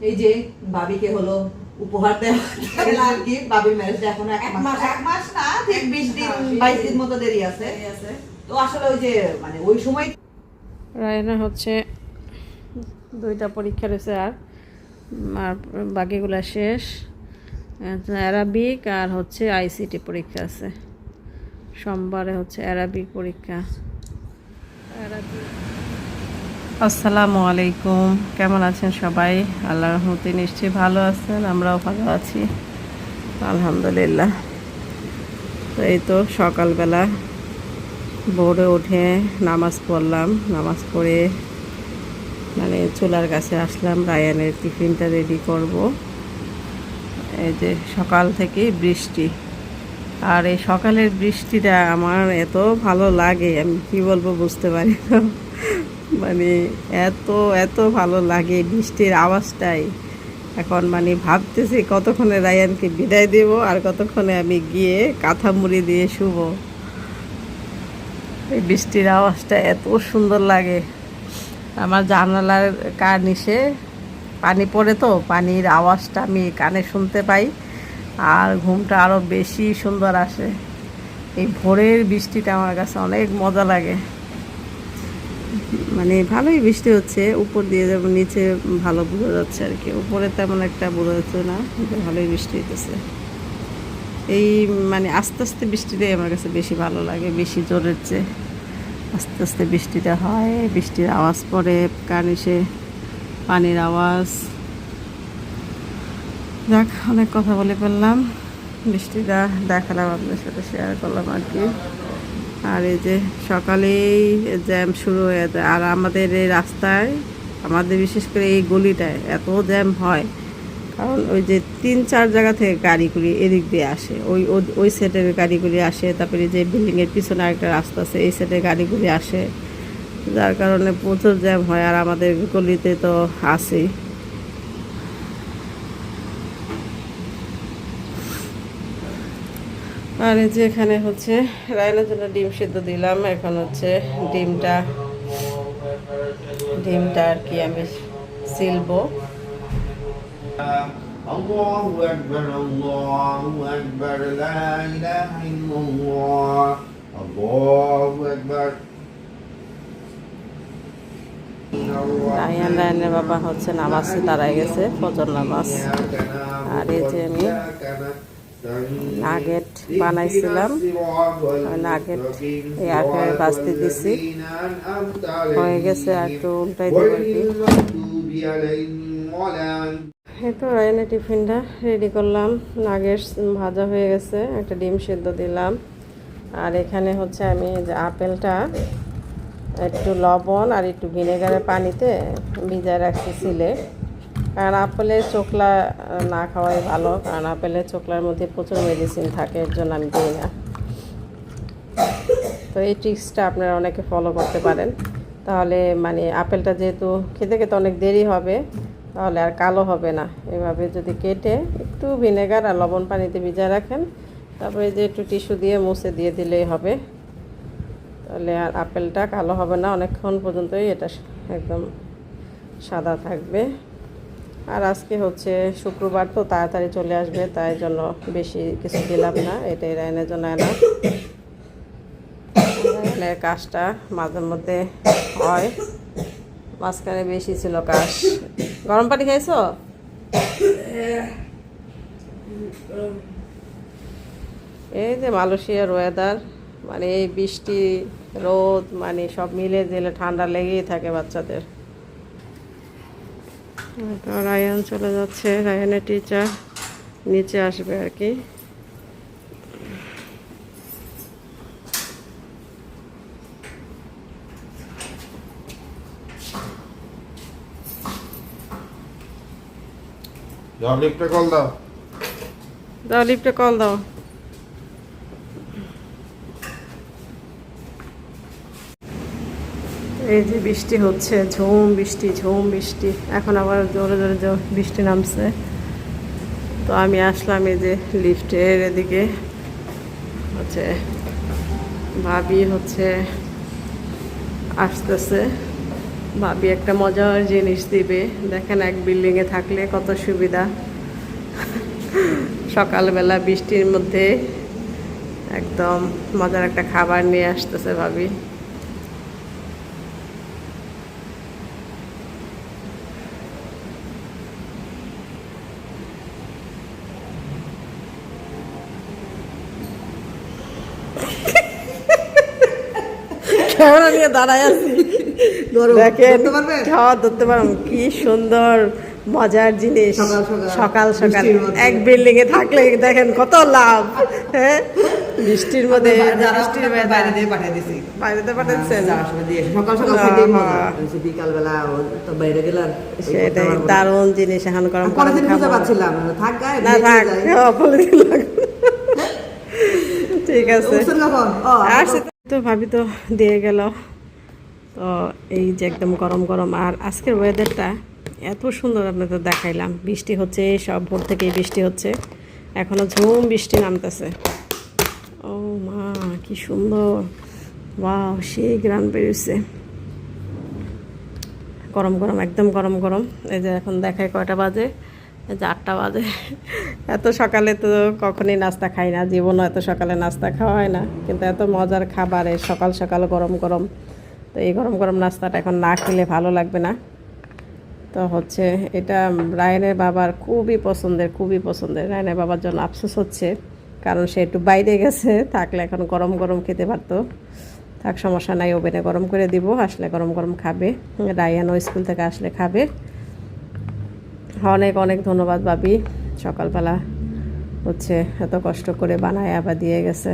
এই যে বাবিকে হলো উপহার দেওয়া আর কি বাবির ম্যারেজটা এখন এক মাস, এক মাস না ঠিক বিশ দিন হ্যাঁ, বাইশ দিন মতো দেরি আছে। তো আসলে ওই যে মানে ওই সময় রায়না হচ্ছে দুইটা পরীক্ষা রয়েছে আর আর বাকিগুলো শেষ। অ্যারাবিক আর হচ্ছে আইসিটি পরীক্ষা আছে। সোমবারে হচ্ছে অ্যারাবিক পরীক্ষা। অ্যারাবিক আসসালামু আলাইকুম। কেমন আছেন সবাই? আল্লাহ রহমতে নিশ্চয়ই ভালো আছেন, আমরাও ভালো আছি। আলহামদুলিল্লাহ। তো এই তো সকালবেলা ভোরে উঠে নামাজ পড়লাম। নামাজ পড়ে মানে চুলার কাছে আসলাম, রায়ানের টিফিনটা রেডি করব। এই যে সকাল থেকে বৃষ্টি। আর এই সকালের বৃষ্টিটা আমার এত ভালো লাগে, আমি কি বলব বুঝতে পারি না। মানে এত এত ভালো লাগে বৃষ্টির আওয়াজটাই। এখন মানে ভাবতেছি কতক্ষণে রায়ানকে বিদায় দেব আর কতক্ষণে আমি গিয়ে কাঁথা মুড়ি দিয়ে শুব। এই বৃষ্টির আওয়াজটা এত সুন্দর লাগে। আমার জানালার কার্নিশে পানি পড়ে তো, পানির আওয়াজটা আমি কানে শুনতে পাই আর ঘুমটা আরও বেশি সুন্দর আসে। এই ভোরের বৃষ্টিটা আমার কাছে অনেক মজা লাগে। মানে ভালোই বৃষ্টি হচ্ছে, উপর দিয়ে যেমন নিচে ভালো বোঝা যাচ্ছে আর কি। উপরে তেমন একটা বোঝা যাচ্ছে না ভালোই বৃষ্টি হইতেছে। এই মানে আস্তে আস্তে বৃষ্টিটাই আমার কাছে বেশি ভালো লাগে, বেশি জোরের চেয়ে আস্তে আস্তে বৃষ্টিটা হয়, বৃষ্টির আওয়াজ পড়ে কানিসে পানির আওয়াজ। যাক, অনেক কথা বলে ফেললাম। বৃষ্টিটা দেখালাম আপনার সাথে শেয়ার করলাম আর কি। আর এই যে সকালেই জ্যাম শুরু হয়ে যায়। আর আমাদের এই রাস্তায়, আমাদের বিশেষ করে এই গলিটায় এত জ্যাম হয়। কারণ ওই যে তিন, চার জায়গা থেকে গাড়িগুলি এদিক দিয়ে আসে। ওই ওই সাইডের গাড়িগুলি আসে। তারপরে যে বিল্ডিংয়ের পিছনে একটা রাস্তা আছে, এই সাইডে গাড়িগুলি আসে। যার কারণে প্রচুর জ্যাম হয়। আর আমাদের গলিতে তো আসেই আর এই যে এখানে হচ্ছে রায়নের জন্য ডিম সিদ্ধ দিলাম এখন হচ্ছে ডিমটা ডিমটা আর কি আমি সিলবো الله أكبر الله أكبر لا إله إلا الله الله أكبر রায়ান রায়ানের বাবা হচ্ছে নামাজ দাঁড়ায় গেছে ফজর নামাজ আর এই যে আমি নাগেট বানাইছিলাম। নাগেট এই আখের বাঁচতে দিছি। হয়ে গেছে, আর একটু উল্টাই দেবো আর কি। এই তো রায়নের টিফিনটা রেডি করলাম। নাগেট ভাজা হয়ে গেছে, একটা ডিম সেদ্ধ দিলাম। আর এখানে হচ্ছে আমি যে আপেলটা, একটু লবণ আর একটু ভিনেগারের পানিতে ভিজায় রাখছি সিলে। কারণ আপেলের আহ, না খাওয়াই ভালো। কারণ আপেলের চোখলার মধ্যে প্রচুর মেডিসিন থাকে এর জন্য আমি দিই না। তো এই ট্রিক্সটা আপনারা অনেকে ফলো করতে পারেন। তাহলে মানে আপেলটা যেহেতু খেতে খেতে অনেক দেরি হবে তাহলে আর কালো হবে না। এভাবে যদি কেটে একটু ভিনেগার আর লবণ পানিতে ভিজায় রাখেন তারপরে যে একটু টিস্যু দিয়ে মুছে দিয়ে দিলেই হবে। তাহলে আর আপেলটা কালো হবে না অনেকক্ষণ পর্যন্তই এটা একদম সাদা থাকবে। আর আজকে হচ্ছে শুক্রবার তো তাড়াতাড়ি চলে আসবে, তাই জন্য বেশি কিছু দিলাম না, এটাই রায়নের জন্য আনা। রায়নের কাজটা মাঝে মধ্যে হয়, মাঝখানে বেশি ছিল কাজ। গরম পানি খাইছো? এই যে মালয়েশিয়ার ওয়েদার মানে এই বৃষ্টি, রোদ মানে সব মিলে দিলে ঠান্ডা লেগেই থাকে বাচ্চাদের। তো রায়ান চলে যাচ্ছে। রায়ানের টিচার নিচে আসবে আর কি। যাও লিফটে কল দাও। দাও লিফটে কল দাও। এই যে বৃষ্টি হচ্ছে, ঝুম বৃষ্টি ঝুম বৃষ্টি। এখন আবার জোরে জোরে জো- বৃষ্টি নামছে। তো আমি আসলাম এই যে লিফটের এদিকে। হচ্ছে ভাবি হচ্ছে আসতেছে। ভাবি একটা মজার জিনিস দিবে। দেখেন এক বিল্ডিংয়ে থাকলে কত সুবিধা। সকালবেলা বৃষ্টির মধ্যে একদম মজার একটা খাবার নিয়ে আসতেছে ভাবি। ক্যামেরা নিয়ে দাঁড়ায় আছি। দেখেন খাওয়া ধরতে কি সুন্দর মজার জিনিস। সকাল সকাল। এক বিল্ডিং এ থাকলে দেখেন কত লাভ। হ্যাঁ? বৃষ্টির মধ্যে বৃষ্টির বাইরে দিয়ে পাঠিয়ে দিছি। পাঠাচ্ছেন? যাওয়ার সময় দিয়ে এসে সকাল সকাল মজা। আহা। বলছি, তো বাইরে গেলাম। সেটাই দারুণ জিনিস এখন গরম খুঁজে পাচ্ছিলাম। থাক না থাক। হ্যাঁ, পলিথিন ঠিক আছে। আসছে তো ভাবি তো দিয়ে গেল। তো এই যে একদম গরম গরম আর আজকের ওয়েদারটা এত সুন্দর আপনাদের দেখাইলাম। বৃষ্টি হচ্ছে, সব ভোর থেকেই বৃষ্টি হচ্ছে। এখনও ঝুম বৃষ্টি নামতেছে। ও মা, কি সুন্দর। বাহ সেই গ্রাম বেরিয়েছে। গরম গরম, একদম গরম গরম। এই যে এখন দেখায় কয়টা বাজে? আটটা বাজে। এত সকালে তো কখনই নাস্তা খাই না, জীবনও এত সকালে নাস্তা খাওয়া হয় না, কিন্তু এত মজার খাবার সকাল সকাল গরম গরম। তো এই গরম গরম নাস্তাটা এখন না খেলে ভালো লাগবে না। তো হচ্ছে এটা রায়নের বাবার খুবই পছন্দের খুবই পছন্দের। রায়নের বাবার জন্য আফসোস হচ্ছে, কারণ সে একটু বাইরে গেছে, থাকলে এখন গরম গরম খেতে পারতো। থাক, সমস্যা নাই, ওভেনে গরম করে দিব, আসলে গরম গরম খাবে। রায়ানও স্কুল থেকে আসলে খাবে। অনেক অনেক ধন্যবাদ ভাবি। সকালবেলা হচ্ছে এত কষ্ট করে বানায় আবার দিয়ে গেছে।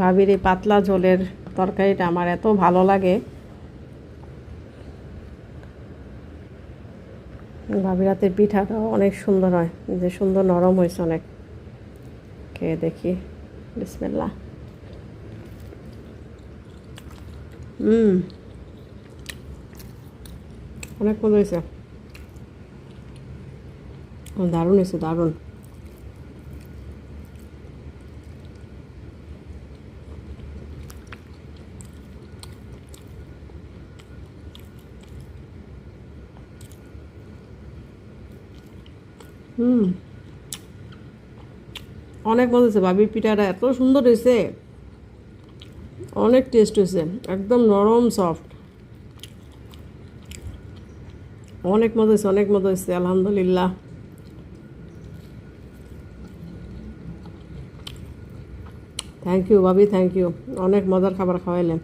ভাবির এই পাতলা ঝোলের তরকারিটা আমার এত ভালো লাগে। ভাবির হাতের পিঠাটাও অনেক সুন্দর হয় যে সুন্দর নরম হয়েছে অনেক। খেয়ে দেখি বিসমিল্লা হুম। অনেক মজা হয়েছে দারুণ হয়েছে, দারুণ। অনেক মজা হয়েছে ভাবির পিঠাটা এত সুন্দর হয়েছে। অনেক টেস্ট হয়েছে, একদম নরম সফট অনেক মজা হয়েছে, অনেক মজা হয়েছে, আলহামদুলিল্লাহ। থ্যাংক ইউ ভাবি থ্যাংক ইউ অনেক মজার খাবার খাওয়াইলেন।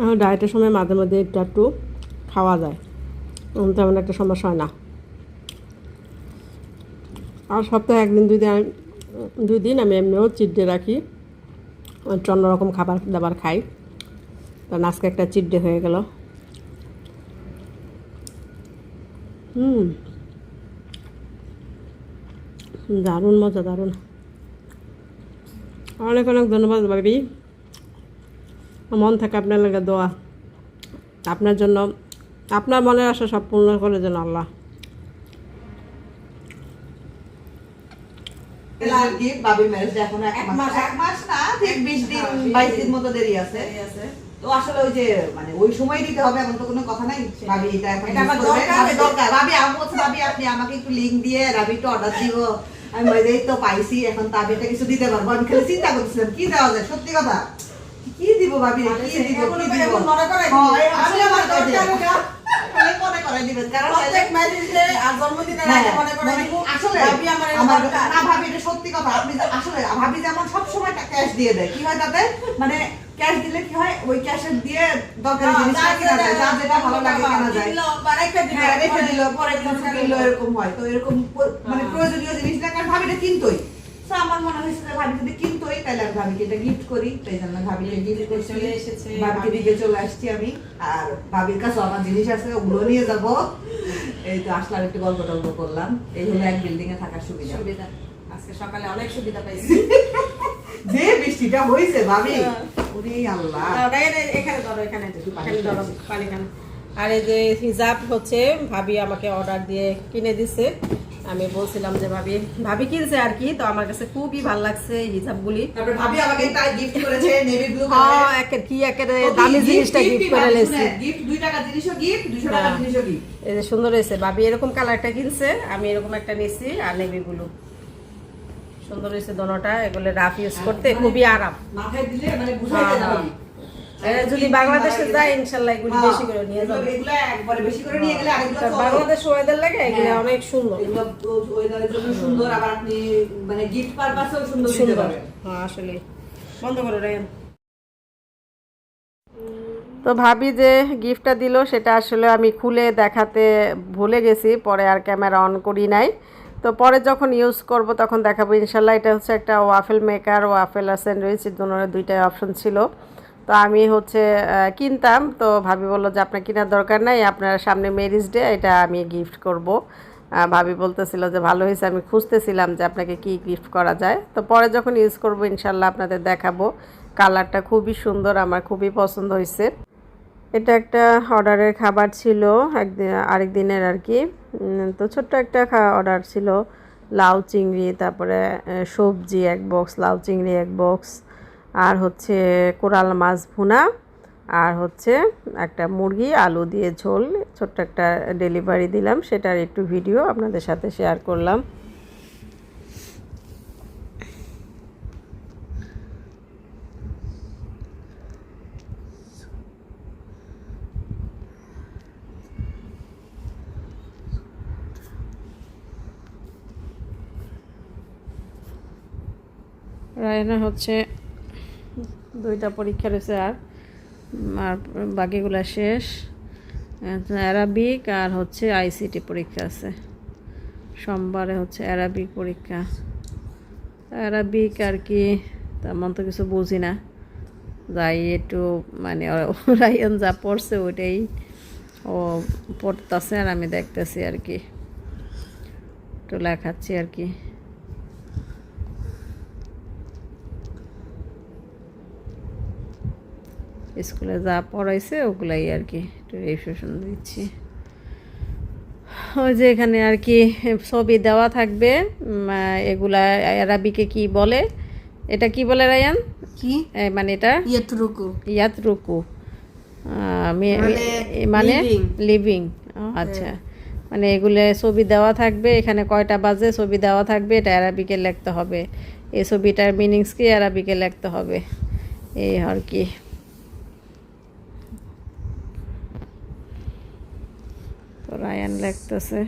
আমার ডায়েটের সময় মাঝে মাঝে একটু একটু খাওয়া যায়। তেমন একটা সমস্যা হয় না। আর সপ্তাহে একদিন, দুই দিন দুই দিন আমি এমনিও চিট ডে রাখি অন্য রকম খাবার দাবার খাই। কারণ আজকে একটা চিট ডে হয়ে গেল। হুম। দারুণ, মজা দারুণ। অনেক অনেক ধন্যবাদ ভাবি। মন থাকে আপনার লাগে দোয়া। আপনার জন্য, আপনার মনের আশা সব পূর্ণ করে যেন আল্লাহ আর কি, বাবির marriage টা এখনও এক মাস এক মাস না ঠিক বিশ দিন বাইশ দিন মতো দেরি আছে। তো আসলে ওই যে মানে ওই সময় দিতে হবে এমন তো কোনো কথা নাই। ভাবি এটা এখন এটা আমার use করবে। দরকার, ভাবি আমি বলছি ভাবি আপনি আমাকে একটু লিঙ্ক দিয়ে রাবি একটু অর্ডার দিব। আমি মজাই তো পাইছি এখন তো আমি এটা কিছু দিতে পারব। আমি খালি চিন্তা করতেছিলাম কি দেওয়া যায়? সত্যি কথা? কি দিব ভাবি? কি দিব কি দিব? মনে করাই হ্যাঁ, দিবে। এই আসলে আমি আমার মনে করাই দরকার দিবে। আসলে মনে করাই দিবেন কারণ প্রত্যেক marriage আর জন্মদিনের হ্যাঁ, আগে মনে করে মানে দিব, আসলে ভাবি আমার আমার না ভাবি এটা সত্যি কথা। আপনি আসলে ভাবি যেমন সব সময় ক্যাশ দিয়ে দেয়। কি হয় তাতে? মানে ক্যাশ দিলে কি হয়? ওই দিয়ে দরকারি হ্যাঁ, জিনিস যা যায় যা যেটা ভালো লাগে কেনা যায়। রেখে দিল, হ্যাঁ পরে- কিছু এরকম হয়। তো এরকম মানে প্রয়োজনীয় জিনিস না কারণ ভাবিটা কিনতোই। তো আমার মনে হয়েছে যে ভাবি যদি কিনতোই তাহলে আমি ভাবিকে এটা গিফট করি। তাই জন্য ভাবিকে গিফট করছি। চলে এসেছে, ভাবিকে দিকে চলে আসছি আমি। আর ভাবির কাছে আমার জিনিস আছে ওগুলো নিয়ে যাব। এই তো আসলাম একটু গল্প টল্প করলাম। এই হলো এক বিল্ডিং এ থাকার সুবিধা। সুবিধা। আজকে সকালে অনেক সুবিধা পাইছি। যে বৃষ্টিটা হয়েছে ভাবি। ওরে আল্লাহ। এখানে ধরো এখানে এখানে ধরো পানি খান। আর এই যে হিজাব হচ্ছে ভাবি আমাকে অর্ডার দিয়ে কিনে দিছে। আমি বলছিলাম যে ভাবি ভাবি কিনছে আর কি তো আমার কাছে খুবই ভালো লাগছে এই হিজাবগুলি। তারপরে ভাবি আমাকে তাই গিফট করেছে নেভি ব্লু হ্যাঁ একের কি একের দামি জিনিসটা গিফট করে লেছি গিফট 2 টাকা জিনিসও গিফট 200 টাকা হ্যাঁ। জিনিসও গিফট এই যে সুন্দর হয়েছে। ভাবি এরকম কালারটা কিনছে আমি এরকম একটা নিছি আর নেভি ব্লু সুন্দর হয়েছে দোনোটা এগুলো রাফ ইউজ করতে খুবই আরাম। মাথায় দিলে মানে বুঝাই যদি বাংলাদেশে যায় এগুলি বেশি করে নিয়ে যাবে। এগুলো একবারে বেশি করে নিয়ে গেলে আরেকগুলো বাংলাদেশ ওয়েদার লাগে এগুলো হ্যাঁ। অনেক সুন্দর। এগুলো ওয়েদারের জন্য সুন্দর আবার আপনি মানে গিফট পারপাসেও সুন্দর দিতে পারবেন। হ্যাঁ আসলে বন্ধ করো তো ভাবি যে গিফটটা দিল সেটা আসলে আমি খুলে দেখাতে ভুলে গেছি পরে আর ক্যামেরা অন করি নাই। তো পরে যখন ইউজ করব তখন দেখাবো। ইনশাল্লাহ এটা হচ্ছে একটা ওয়াফেল মেকার ওয়াফেল আর স্যান্ডউইচ দুটোর দুইটাই অপশন ছিল। তো আমি হচ্ছে কিনতাম। তো ভাবি বলল যে, আপনার কেনার দরকার নাই, আপনার সামনে মেরিজ ডে এটা আমি গিফট করব। ভাবি বলতেছিল যে, ভালো হয়েছে, আমি খুঁজতেছিলাম যে, আপনাকে কি গিফট করা যায়। তো পরে যখন ইউজ করব, ইনশাল্লাহ আপনাদের দেখাবো। কালারটা খুবই সুন্দর, আমার খুবই পছন্দ হয়েছে। এটা একটা অর্ডারের খাবার ছিল, একদিন, আরেক দিনের আর কি। তো ছোট্ট একটা অর্ডার ছিল, লাউ চিংড়ি, তারপরে সবজি এক বক্স লাউ চিংড়ি এক বক্স আর হচ্ছে কোরাল মাছ ভুনা, আর হচ্ছে একটা মুরগি, আলু দিয়ে ঝোল, ছোট্ট একটা ডেলিভারি দিলাম, সেটার একটু ভিডিও আপনাদের সাথে শেয়ার করলাম। রায়না হচ্ছে দুইটা পরীক্ষা রয়েছে আর। আর বাকিগুলো শেষ। অ্যারাবিক আর হচ্ছে আইসিটি পরীক্ষা আছে। সোমবারে হচ্ছে অ্যারাবিক পরীক্ষা। অ্যারাবিক আর কি, তেমন তো কিছু বুঝি না। যাই একটু মানে রায়ন যা পড়ছে ওইটাই ও পড়তেছে আর আমি দেখতেছি আর কি। একটু লেখাচ্ছি আর কি। স্কুলে যা পড়াইছে ওগুলাই আর কি। একটু রিভিশন দিচ্ছি। ওই যে এখানে আর কি ছবি দেওয়া থাকবে এগুলা আরবিকে কি বলে? এটা কি বলে রায়ান? কি? মানে এটা? ইয়াতরুকু। ইয়াতরুকু। মানে মানে living। লিভিং আচ্ছা। মানে এগুলো ছবি দেওয়া থাকবে এখানে কয়টা বাজে ছবি দেওয়া থাকবে এটা অ্যারাবিকে লিখতে হবে। এই ছবিটার মিনিংস কি অ্যারাবিকে লিখতে হবে? এই আর কি। রায়ান লিখতেছে